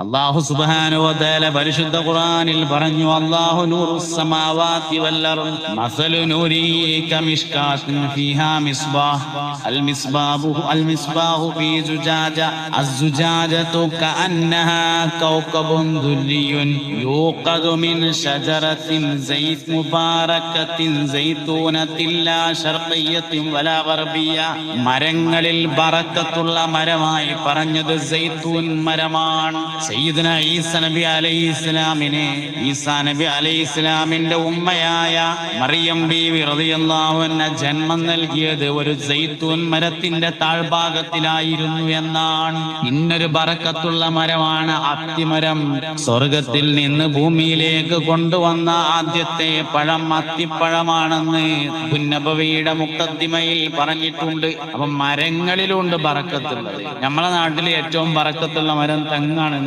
അള്ളാഹു സുബാനുവതല പരിശുദ്ധ ഖുറാനിൽ പറഞ്ഞു അള്ളാഹു നൂറു സമാവാതി വല്ലർദ് മസലു നൂരി മിഷ്കാത്തിൻ ഫീഹാ മിസ്ബാഹ് അൽ മിസ്ബാഹു അൽ മിസ്ബാഹു കഅന്നഹാ കൗകബുൻ ദുല്ലിയുൻ യൂഖദു മിൻ ഷജറത്തിൻ സൈത് മുബാറകത്തിൻ സൈതൂനത്തിൻ ലാ ശർഖിയ്യത്തിൻ വലാ ഗർബിയ്യ മരങ്ങളിൽ ബറക്കത്തുള്ള മരമായി പറഞ്ഞത് സൈത്തൂൻ മരമാണ്. സയ്യിദ്ന ഈസ നബി അലൈഹി ഇസ്ലാമിനെ ഈസാ നബി അലൈഹി ഇസ്ലാമിന്റെ ഉമ്മയായ മറിയം ബീവി റളിയല്ലാഹു അൻഹ ജന്മം നൽകിയത് ഒരു സൈത്തൂൻ മരത്തിന്റെ താഴ്ഭാഗത്തിലായിരുന്നു എന്നാണ്. ഇന്നൊരു ബറക്കത്തുള്ള മരമാണ് അത്തിമരം. സ്വർഗത്തിൽ നിന്ന് ഭൂമിയിലേക്ക് കൊണ്ടുവന്ന ആദ്യത്തെ പഴം അത്തിപ്പഴമാണെന്ന് പുന്നബവിയുടെ മുക്തത്തിമയിൽ പറഞ്ഞിട്ടുണ്ട്. അപ്പൊ മരങ്ങളിലുണ്ട് ബറക്കത്തുള്ളത്. നമ്മളെ നാട്ടിലെ ഏറ്റവും ബറക്കത്തുള്ള മരം തെങ്ങാണ്.